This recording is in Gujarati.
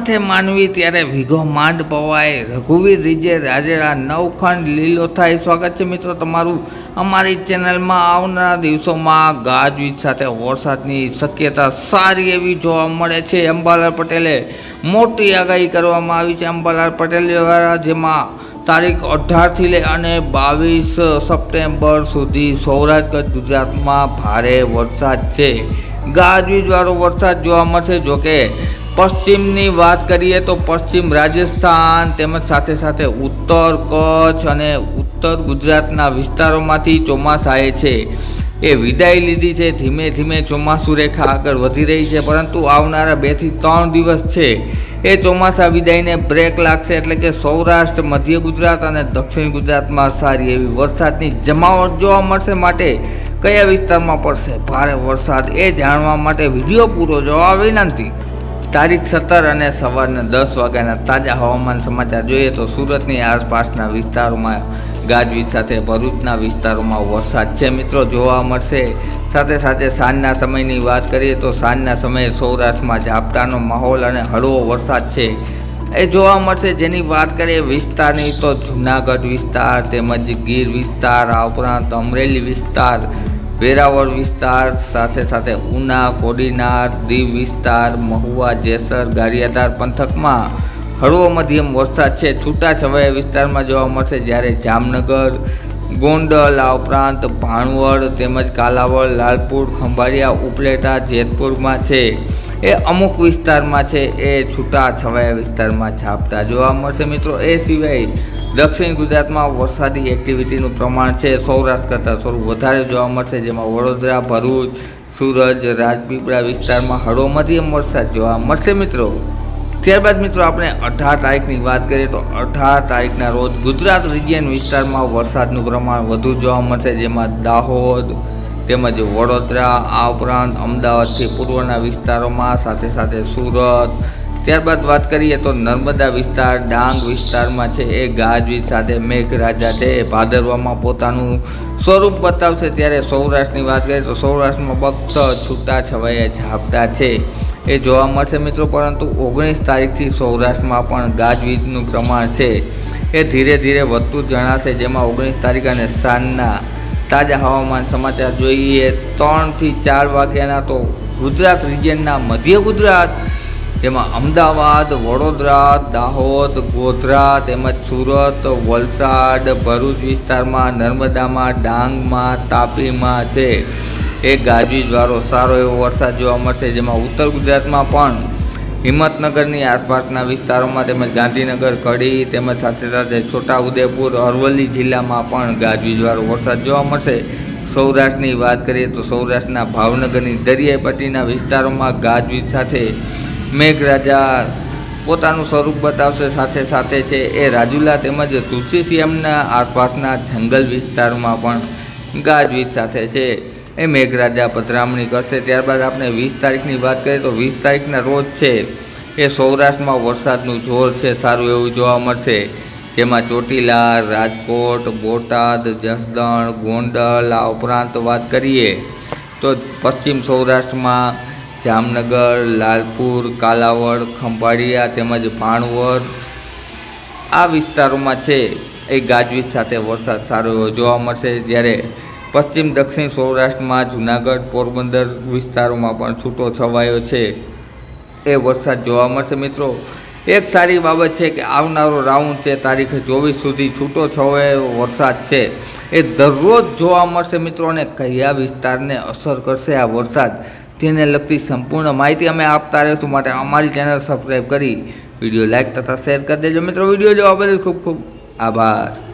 માથે માનવી ત્યારે વિઘો માંડ પવાય. રઘુવીર રીજે રાજેડા નવખંડ લીલો થાય. સ્વાગત છે મિત્રો તમારું અમારી ચેનલમાં આવનારા દિવસોમાં ગાજવીજ સાથે વરસાદની શક્યતા સારી એવી જોવા મળે છે. અંબાલાલ પટેલે મોટી આગાહી કરવામાં આવી છે. અંબાલાલ પટેલ દ્વારા જેમાં તારીખ અઢારથી લઈ અને બાવીસ સપ્ટેમ્બર સુધી સૌરાષ્ટ્ર, ગુજરાતમાં ભારે વરસાદ છે. ગાજવીજવાળો વરસાદ જોવા મળશે. જોકે પશ્ચિમની વાત કરીએ તો પશ્ચિમ રાજસ્થાન તેમજ સાથે સાથે ઉત્તર કચ્છ અને ઉત્તર ગુજરાતના વિસ્તારોમાંથી ચોમાસાએ છે. એ વિદાય લીધી છે. ધીમે ધીમે ચોમાસું રેખા આગળ વધી રહી છે. પરંતુ આવનારા બેથી ત્રણ દિવસ છે. એ ચોમાસા વિદાયને બ્રેક લાગશે એટલે કે સૌરાષ્ટ્ર, મધ્ય ગુજરાત અને દક્ષિણ ગુજરાતમાં સારી એવી વરસાદની જમાવટ જોવા મળશે માટે કયા વિસ્તારમાં પડશે? ભારે વરસાદ એ જાણવા માટે વીડિયો પૂરો જોવા વિનંતી. તારીખ સત્તર અને સવારના દસ વાગ્યાના તાજા હવામાન સમાચાર જોઈએ તો સુરતની આસપાસના વિસ્તારોમાં ગાજવીજ સાથે ભરૂચના વિસ્તારોમાં વરસાદ છે. મિત્રો, જોવા મળશે. સાથે સાથે સાંજના સમયની વાત કરીએ તો સાંજના સમયે સૌરાષ્ટ્રમાં ઝાપટાનો માહોલ અને હળવો વરસાદ છે. એ જોવા મળશે. જેની વાત કરીએ વિસ્તારની તો જુનાગઢ વિસ્તાર તેમજ ગીર વિસ્તાર, આ ઉપરાંત અમરેલી વિસ્તાર વેરાવળ વિસ્તાર સાથે સાથે ઉના, કોડીનાર, દીવ વિસ્તાર, મહુવા, જેસર, ગારિયાધાર પંથકમાં હળવો મધ્યમ વરસાદ છે. છૂટાછવાયા વિસ્તારમાં જોવા મળશે જ્યારે જામનગર, ગોંડલ, આ ઉપરાંત ભાણવડ તેમજ કાલાવડ, લાલપુર, ખંભાળિયા, ઉપલેટા, જેતપુરમાં છે. એ અમુક વિસ્તારમાં છે, એ છૂટા છવાયા વિસ્તારમાં છાપતા જોવા મળશે મિત્રો. એ સિવાય દક્ષિણ ગુજરાતમાં વરસાદી એક્ટિવિટીનું પ્રમાણ છે, સૌરાષ્ટ્ર કરતાં થોડું વધારે જોવા મળશે, જેમાં વડોદરા, ભરૂચ, સુરત, રાજપીપળા વિસ્તારમાં હળવો મધ્યમ વરસાદ જોવા મળશે મિત્રો. ત્યારબાદ મિત્રો આપણે અઢાર તારીખની વાત કરીએ તો અઢાર તારીખના રોજ ગુજરાત રિજિયન વિસ્તારમાં વરસાદનું પ્રમાણ વધુ જોવા મળશે, જેમાં દાહોદ તેમજ વડોદરા, આ ઉપરાંત અમદાવાદથી પૂર્વના વિસ્તારોમાં, સાથે સાથે સુરત. ત્યારબાદ વાત કરીએ તો નર્મદા વિસ્તાર, ડાંગ વિસ્તારમાં છે, એ ગાજવીજ સાથે મેઘરાજા છે, એ ભાદરવામાં પોતાનું સ્વરૂપ બતાવશે. ત્યારે સૌરાષ્ટ્રની વાત કરીએ તો સૌરાષ્ટ્રમાં ફક્ત છૂટા છવાયા ઝાપટા છે, એ જોવા મળશે મિત્રો. પરંતુ ઓગણીસ તારીખથી સૌરાષ્ટ્રમાં પણ ગાજવીજનું પ્રમાણ છે. એ ધીરે ધીરે વધતું જણાશે, જેમાં ઓગણીસ તારીખ અને સાંજના તાજા હવામાન સમાચાર જોઈએ ત્રણથી ચાર વાગ્યાના તો ગુજરાત રિજિયનના મધ્ય ગુજરાત, જેમાં અમદાવાદ, વડોદરા, દાહોદ, ગોધરા તેમજ સુરત, વલસાડ, ભરૂચ વિસ્તારમાં નર્મદામાં, ડાંગમાં, તાપીમાં છે. એ ગાજવીજવાળો સારો એવો વરસાદ જોવા મળશે, જેમાં ઉત્તર ગુજરાતમાં પણ હિંમતનગરની આસપાસના વિસ્તારોમાં તેમજ ગાંધીનગર, કડી તેમજ સાથે સાથે છોટાઉદેપુર, અરવલ્લી જિલ્લામાં પણ ગાજવીજવાળો વરસાદ જોવા મળશે. સૌરાષ્ટ્રની વાત કરીએ તો સૌરાષ્ટ્રના ભાવનગરની દરિયાઈ પટ્ટીના વિસ્તારોમાં ગાજવીજ સાથે મેઘરાજા પોતાનું સ્વરૂપ બતાવશે. સાથે સાથે છે એ રાજુલા તેમજ તુલસીશ્યામના આસપાસના જંગલ વિસ્તારમાં પણ ગાજવીજ સાથે છે. એ મેઘરાજા પધરામણી કરશે. ત્યારબાદ આપણે વીસ તારીખની વાત કરીએ તો વીસ તારીખના રોજ છે એ સૌરાષ્ટ્રમાં વરસાદનું જોર છે, સારું એવું જોવા મળશે. જેમાં ચોટીલા રાજકોટ, બોટાદ, જસદણ, ગોંડલ આ ઉપરાંત વાત કરીએ તો પશ્ચિમ સૌરાષ્ટ્રમાં જામનગર, લાલપુર, કાલાવડ, ખંભાળિયા તેમજ ભાણવડ આ વિસ્તારોમાં છે એ ગાજવીજ સાથે વરસાદ સારો એવો જોવા મળશે. જ્યારે પશ્ચિમ દક્ષિણ સૌરાષ્ટ્રમાં જુનાગઢ, પોરબંદર વિસ્તારોમાં પણ છૂટો છવાયો છે. એ વરસાદ જોવા મળશે મિત્રો. એક સારી બાબત છે કે આવનારો રાઉન્ડ છે, તારીખે ચોવીસ સુધી છૂટો છવાયો વરસાદ છે. એ દરરોજ જોવા મળશે મિત્રો અને કયા વિસ્તારને અસર કરશે આ વરસાદ તેને લગતી સંપૂર્ણ માહિતી અમે આપતા રહીશું. માટે અમારી ચેનલ સબસ્ક્રાઈબ કરી વીડિયો લાઇક તથા શેર કરી દેજો. મિત્રો, વીડિયો જોવા બદલ ખૂબ ખૂબ આભાર.